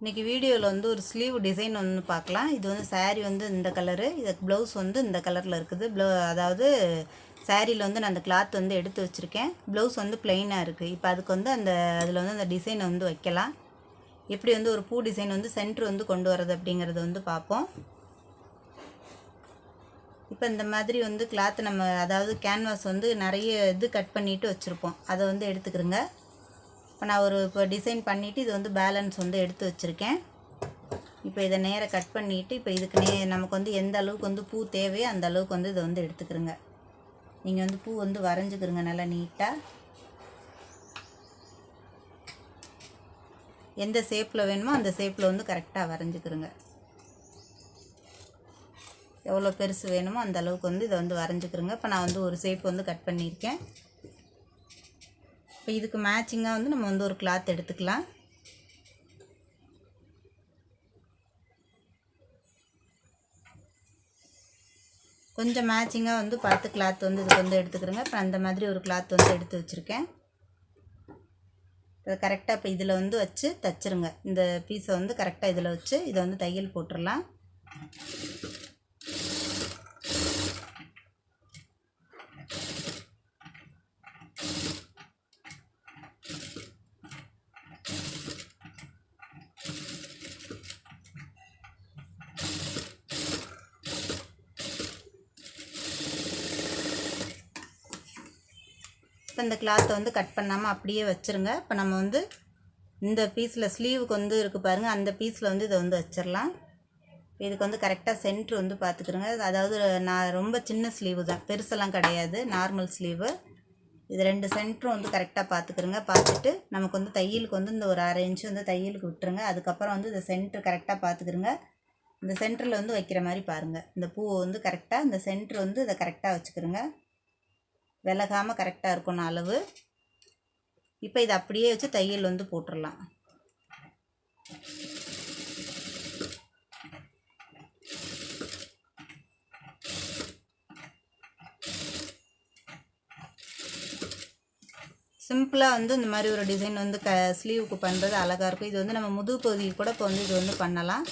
இன்றைக்கி வீடியோவில் வந்து ஒரு ஸ்லீவ் டிசைன் ஒன்று பார்க்கலாம். இது வந்து சாரீ வந்து இந்த கலரு இதுக்கு ப்ளவுஸ் வந்து இந்த கலரில் இருக்குது. ப்ளவு அதாவது சாரியில் வந்து நான் அந்த கிளாத் வந்து எடுத்து வச்சுருக்கேன். ப்ளவுஸ் வந்து பிளெயினாக இருக்குது இப்போ அதுக்கு வந்து அந்த அதில் வந்து அந்த டிசைனை வந்து வைக்கலாம். எப்படி வந்து ஒரு பூ டிசைன் வந்து சென்ட்ரு வந்து கொண்டு வரது அப்படிங்கிறத வந்து பார்ப்போம். இப்போ இந்த மாதிரி வந்து கிளாத் நம்ம அதாவது கேன்வாஸ் வந்து நிறைய இது கட் பண்ணிவிட்டு வச்சுருப்போம். அதை வந்து எடுத்துக்கிறோங்க. இப்போ நான் ஒரு இப்போ டிசைன் பண்ணிவிட்டு இது வந்து பேலன்ஸ் வந்து எடுத்து வச்சுருக்கேன். இப்போ இதை நேராக கட் பண்ணிவிட்டு இப்போ இதுக்கு நே நமக்கு வந்து எந்த அளவுக்கு வந்து பூ தேவையோ அந்த அளவுக்கு வந்து இதை வந்து எடுத்துக்கிறோங்க நீங்கள் வந்து பூ வந்து வரைஞ்சிக்கிறங்க நல்லா நீட்டாக எந்த ஷேப்பில் வேணுமோ அந்த ஷேப்பில் வந்து கரெக்டாக வரைஞ்சிக்கிறோங்க எவ்வளோ பெருசு வேணுமோ அந்த அளவுக்கு வந்து இதை வந்து வரைஞ்சிக்கிறோங்க இப்போ நான் வந்து ஒரு ஷேப் வந்து கட் பண்ணியிருக்கேன். இப்போ இதுக்கு மேட்சிங்காக வந்து நம்ம வந்து ஒரு கிளாத் எடுத்துக்கலாம். கொஞ்சம் மேட்சிங்காக வந்து பார்த்து கிளாத் வந்து இதுக்கு வந்து எடுத்துக்கிறோங்க. இப்போ அந்த மாதிரி ஒரு கிளாத் வந்து எடுத்து வச்சுருக்கேன். இதை கரெக்டாக இப்போ இதில் வந்து வச்சு தைச்சிருங்க. இந்த பீஸை வந்து கரெக்டாக இதில் வச்சு இதை வந்து தையல் போட்டுடலாம் இப்போ இந்த கிளாத்தை வந்து கட் பண்ணாமல் அப்படியே வச்சுருங்க. இப்போ நம்ம வந்து இந்த பீஸில் ஸ்லீவுக்கு வந்து இருக்குது பாருங்கள் அந்த பீஸில் வந்து இதை வந்து வச்சிடலாம் இதுக்கு வந்து கரெக்டாக சென்ட்ரு வந்து பார்த்துக்கிறோங்க அதாவது நான் ரொம்ப சின்ன ஸ்லீவு தான். பெருசெல்லாம் கிடையாது. நார்மல் ஸ்லீவு இது ரெண்டு சென்ட்ரும் வந்து கரெக்டாக பார்த்துக்கிறோங்க பார்த்துட்டு நமக்கு வந்து தையலுக்கு வந்து இந்த ஒரு அரை இன்ச்சு வந்து தையலுக்கு விட்டுருங்க. அதுக்கப்புறம் வந்து இந்த சென்ட்ரு கரெக்டாக பார்த்துக்கிறோங்க இந்த சென்டரில் வந்து வைக்கிற மாதிரி பாருங்கள் இந்த பூவை வந்து கரெக்டாக இந்த சென்ட்ரு வந்து இதை கரெக்டாக வச்சுக்கிறோங்க விலகாமல் கரெக்டாக இருக்கணும் அளவு. இப்போ இதை அப்படியே வச்சு தையல் வந்து போட்டுடலாம் சிம்பிளாக வந்து இந்த மாதிரி ஒரு டிசைன் வந்து க ஸ்லீவுக்கு பண்ணுறது அழகாக இருக்கும். இது வந்து நம்ம முதுகு பகுதிக்கு கூட இப்போ வந்து இது வந்து பண்ணலாம்.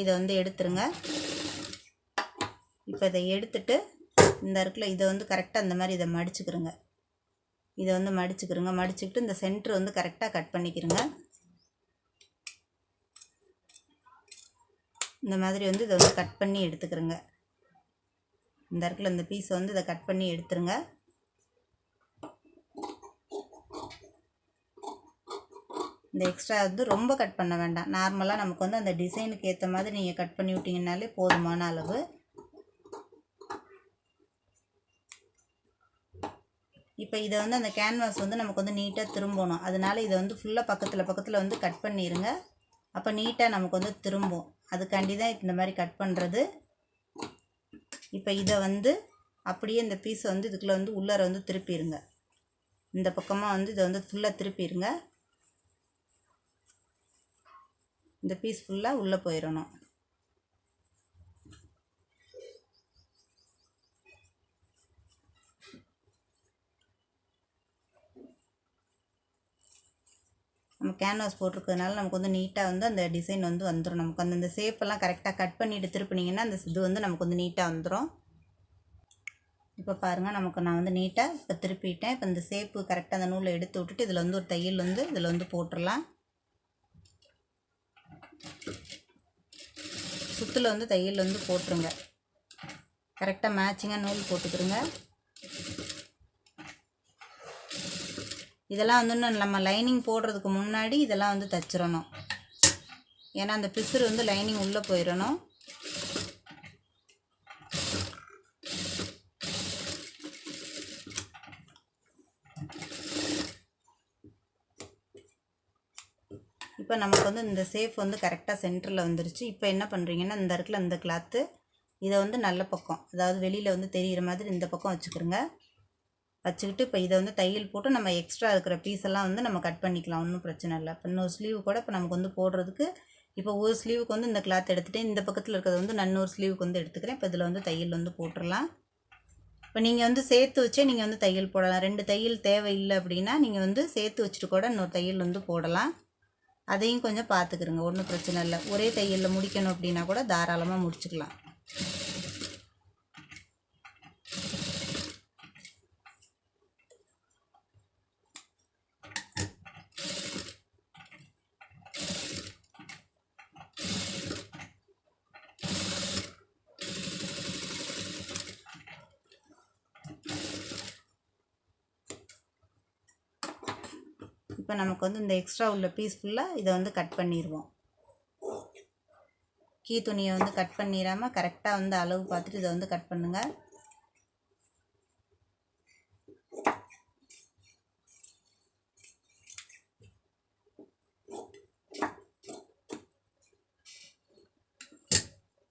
இதை வந்து எடுத்துருங்க. இப்போ இதை எடுத்துட்டு இந்த இருக்குல்ல இதை வந்து கரெக்டாக இந்த மாதிரி இதை மடிச்சுக்கிறோங்க இதை வந்து மடிச்சுக்கிறோங்க மடிச்சுக்கிட்டு இந்த சென்டர் வந்து கரெக்டாக கட் பண்ணிக்கிறோங்க இந்த மாதிரி வந்து இதை வந்து கட் பண்ணி எடுத்துக்கிறோங்க இந்த இடத்துல இந்த பீஸை வந்து இதை கட் பண்ணி எடுத்துருங்க. இந்த எக்ஸ்ட்ரா வந்து ரொம்ப கட் பண்ண வேண்டாம். நார்மலாக நமக்கு வந்து அந்த டிசைனுக்கு ஏற்ற மாதிரி நீங்கள் கட் பண்ணி விட்டிங்கனாலே போதுமான அளவு. இப்போ இதை வந்து அந்த கேன்வாஸ் வந்து நமக்கு வந்து நீட்டாக திரும்பணும். அதனால இதை வந்து ஃபுல்லாக பக்கத்தில் பக்கத்தில் வந்து கட் பண்ணிடுங்க அப்போ நீட்டாக நமக்கு வந்து திரும்பும். அதுக்காண்டி தான் இந்த மாதிரி கட் பண்ணுறது இப்போ இதை வந்து அப்படியே இந்த பீஸை வந்து இதுக்குள்ளே வந்து உள்ளார வந்து திருப்பிடுங்க இந்த பக்கமாக வந்து இதை வந்து ஃபுல்லாக திருப்பிடுங்க இந்த பீஸ் ஃபுல்லாக உள்ளே போயிடணும் நம்ம கேன்வாஸ் போட்டிருக்கிறதுனால நமக்கு வந்து நீட்டாக வந்து அந்த டிசைன் வந்து வந்துடும் நமக்கு அந்த அந்த ஷேப்பெல்லாம் கரெக்டாக கட் பண்ணிட்டு திருப்பினீங்கன்னா அந்த இது வந்து நமக்கு வந்து நீட்டாக வந்துடும் இப்போ பாருங்கள் நமக்கு நான் வந்து நீட்டாக இப்போ திருப்பிட்டேன். இப்போ இந்த ஷேப்பு கரெக்டாக அந்த நூலை எடுத்து விட்டுட்டு இதில் வந்து ஒரு தையல் வந்து இதில் வந்து போட்டுடலாம் சுத்தில் வந்து தையல் வந்து போட்டுருங்க. கரெக்டாக மேட்சிங்காக நூல் போட்டுக்கிறோங்க இதெல்லாம் வந்து நம்ம லைனிங் போடுறதுக்கு முன்னாடி இதெல்லாம் வந்து தச்சிடணும். ஏன்னா அந்த பிசுறு வந்து லைனிங் உள்ளே போயிடணும். இப்போ நமக்கு வந்து இந்த சேஃப் வந்து கரெக்டாக சென்டரில் வந்துருச்சு. இப்போ என்ன பண்ணுறீங்கன்னா இந்த இடத்துல இந்த கிளாத்து இதை வந்து நல்ல பக்கம் அதாவது வெளியில் வந்து தெரிகிற மாதிரி இந்த பக்கம் வச்சுக்கிறோங்க வச்சுக்கிட்டு இப்போ இதை வந்து தையல் போட்டு நம்ம எக்ஸ்ட்ரா இருக்கிற பீஸ் எல்லாம் வந்து நம்ம கட் பண்ணிக்கலாம். ஒன்றும் பிரச்சனை இல்லை. இப்போ இன்னொரு ஸ்லீவ் கூட இப்போ நமக்கு வந்து போடுறதுக்கு இப்போ ஒரு ஸ்லீவுக்கு வந்து இந்த கிளாத் எடுத்துகிட்டு இந்த பக்கத்தில் இருக்கிறது வந்து நன்னொரு ஸ்லீவுக்கு வந்து எடுத்துக்கிறேன். இப்போ இதில் வந்து தையல் வந்து போட்டுடலாம் இப்போ நீங்கள் வந்து சேர்த்து வச்சே நீங்கள் வந்து தையல் போடலாம். ரெண்டு தையல் தேவையில்லை அப்படின்னா நீங்கள் வந்து சேர்த்து வச்சுட்டு கூட இன்னொரு தையல் வந்து போடலாம். அதையும் கொஞ்சம் பார்த்துக்கிறங்க ஒன்றும் பிரச்சனை இல்லை. ஒரே தையலில் முடிக்கணும் அப்படின்னா கூட தாராளமாக முடிச்சுக்கலாம். இப்போ நமக்கு வந்து இந்த எக்ஸ்ட்ரா உள்ள பீஸ் ஃபுல்லாக இதை வந்து கட் பண்ணிடுவோம் கீ துணியை வந்து கட் பண்ணிடாமல் கரெக்டாக வந்து அளவு பார்த்துட்டு இதை வந்து கட் பண்ணுங்கள்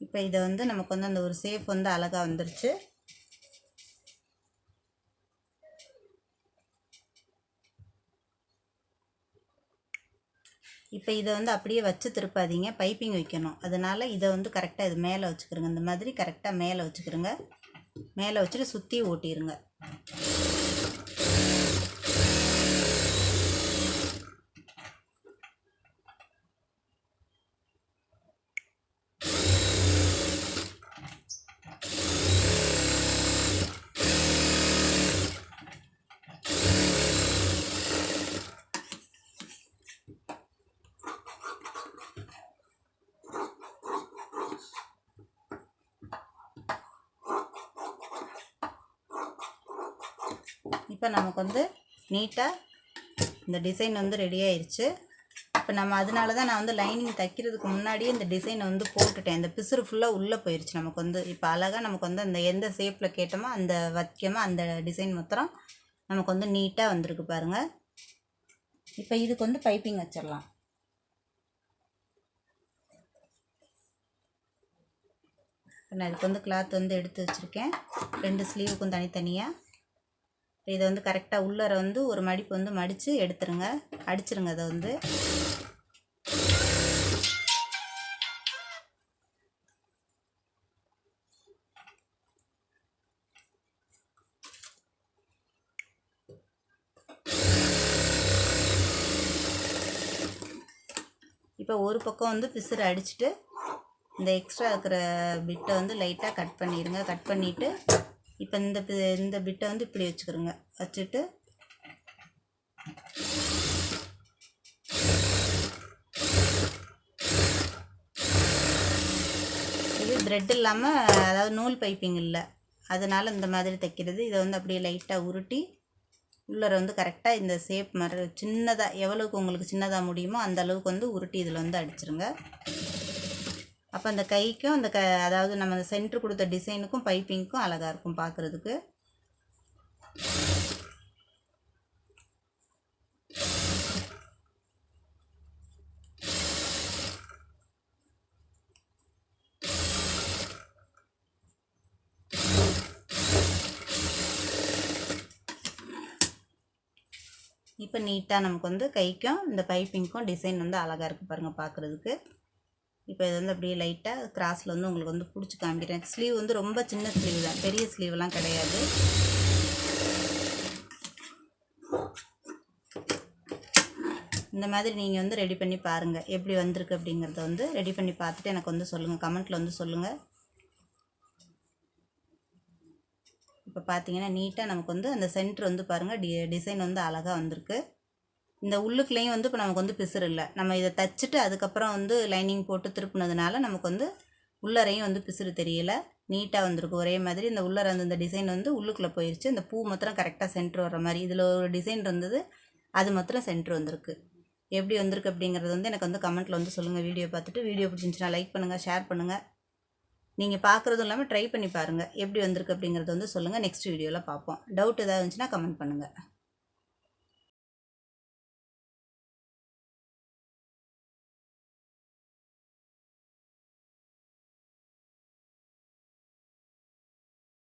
இப்போ இதை வந்து நமக்கு வந்து அந்த ஒரு சேஃப் வந்து அழகாக வந்துருச்சு. இப்போ இதை வந்து அப்படியே வச்சு திருப்பாதீங்க. பைப்பிங் வைக்கணும். அதனால் இதை வந்து கரெக்டாக இது மேலே வச்சுக்கிறோங்க இந்த மாதிரி கரெக்டாக மேலே வச்சுக்கிறோங்க மேலே வச்சுட்டு சுற்றி ஓட்டிடுங்க இப்போ நமக்கு வந்து நீட்டாக இந்த டிசைன் வந்து ரெடி ஆயிடுச்சு இப்போ நம்ம அதனால தான் நான் வந்து லைனிங் தைக்கிறதுக்கு முன்னாடியே இந்த டிசைனை வந்து போட்டுட்டேன். இந்த பிசுறு ஃபுல்லாக உள்ளே போயிடுச்சு நமக்கு வந்து. இப்போ அழகாக நமக்கு வந்து அந்த எந்த ஷேப்பில் கேட்டோமோ அந்த வைக்கமோ அந்த டிசைன் மொத்தம் நமக்கு வந்து நீட்டாக வந்திருக்கு பாருங்கள் இப்போ இதுக்கு வந்து பைப்பிங் வச்சிடலாம். இப்போ நான் இதுக்கு வந்து கிளாத் வந்து எடுத்து வச்சுருக்கேன். ரெண்டு ஸ்லீவுக்கும் தனித்தனியாக இதை வந்து கரெக்டாக உள்ளர வந்து ஒரு மடிப்பு வந்து மடித்து எடுத்துருங்க. அடிச்சிருங்க அதை வந்து. இப்போ ஒரு பக்கம் வந்து பிசுறு அடிச்சுட்டு இந்த எக்ஸ்ட்ரா இருக்கிற பிட்டை வந்து லைட்டாக கட் பண்ணிடுங்க கட் பண்ணிவிட்டு இப்போ இந்த பி- இந்த பிட்டை வந்து இப்படி வச்சுக்கிறோங்க. வச்சுட்டு இது த்ரெட் இல்லாமல் அதாவது நூல் பைப்பிங் இல்லை. அதனால் இந்த மாதிரி தைக்கிறது. இதை வந்து அப்படியே லைட்டாக உருட்டி உள்ளர வந்து கரெக்டாக இந்த ஷேப் மாதிரி சின்னதாக எவ்வளவுக்கு உங்களுக்கு சின்னதாக முடியுமோ அந்த அளவுக்கு வந்து உருட்டி இதில் வந்து அடிச்சிருங்க. அப்போ அந்த கைக்கும் அந்த க அதாவது நம்ம அந்த சென்ட்ரு கொடுத்த டிசைனுக்கும் பைப்பிங்க்கும் அழகாக இருக்கும் பார்க்குறதுக்கு இப்போ நீட்டாக நமக்கு வந்து கைக்கும் இந்த பைப்பிங்க்கும் டிசைன் வந்து அழகாக இருக்குது பாருங்கள் பார்க்குறதுக்கு இப்போ இது வந்து அப்படியே லைட்டாக கிராஸில் வந்து உங்களுக்கு வந்து பிடிச்சி காமிக்கிறேன். ஸ்லீவ் வந்து ரொம்ப சின்ன ஸ்லீவ் தான். பெரிய ஸ்லீவ்லாம் கிடையாது. இந்த மாதிரி நீங்கள் வந்து ரெடி பண்ணி பாருங்கள் எப்படி வந்திருக்கு அப்படிங்கிறத வந்து ரெடி பண்ணி பார்த்துட்டு எனக்கு வந்து சொல்லுங்கள் கமெண்ட்டில் வந்து சொல்லுங்கள் இப்போ பார்த்தீங்கன்னா நீட்டாக நமக்கு வந்து அந்த சென்டர் வந்து பாருங்கள் டி டிசைன் வந்து அழகாக வந்திருக்கு. இந்த உள்ளுக்குள்ளேயும் வந்து இப்போ நமக்கு வந்து பிசுறு இல்லை. நம்ம இதை தச்சுட்டு அதுக்கப்புறம் வந்து லைனிங் போட்டு திருப்பினதுனால நமக்கு வந்து உள்ளரையும் வந்து பிசுறு தெரியல. நீட்டாக வந்திருக்கு ஒரே மாதிரி இந்த உள்ளர அந்த இந்த டிசைன் வந்து உள்ளுக்குள்ளே போயிடுச்சு இந்த பூ மாத்திரம் கரெக்டாக சென்ட்ரு வர்ற மாதிரி. இதில் ஒரு டிசைன் இருந்தது அது மாத்திரம் சென்ட்ரு வந்திருக்கு. எப்படி வந்திருக்கு அப்படிங்கிறது வந்து எனக்கு வந்து கமெண்ட்டில் வந்து சொல்லுங்கள் வீடியோ பார்த்துட்டு வீடியோ பிடிச்சிருந்துச்சுன்னா லைக் பண்ணுங்கள் ஷேர் பண்ணுங்கள் நீங்கள் பார்க்குறதும் இல்லாமல் ட்ரை பண்ணி பாருங்கள் எப்படி வந்திருக்கு அப்படிங்கிறது வந்து சொல்லுங்கள் நெக்ஸ்ட் வீடியோவில் பார்ப்போம். டவுட் ஏதாவது இருந்துச்சுன்னா கமெண்ட் பண்ணுங்கள்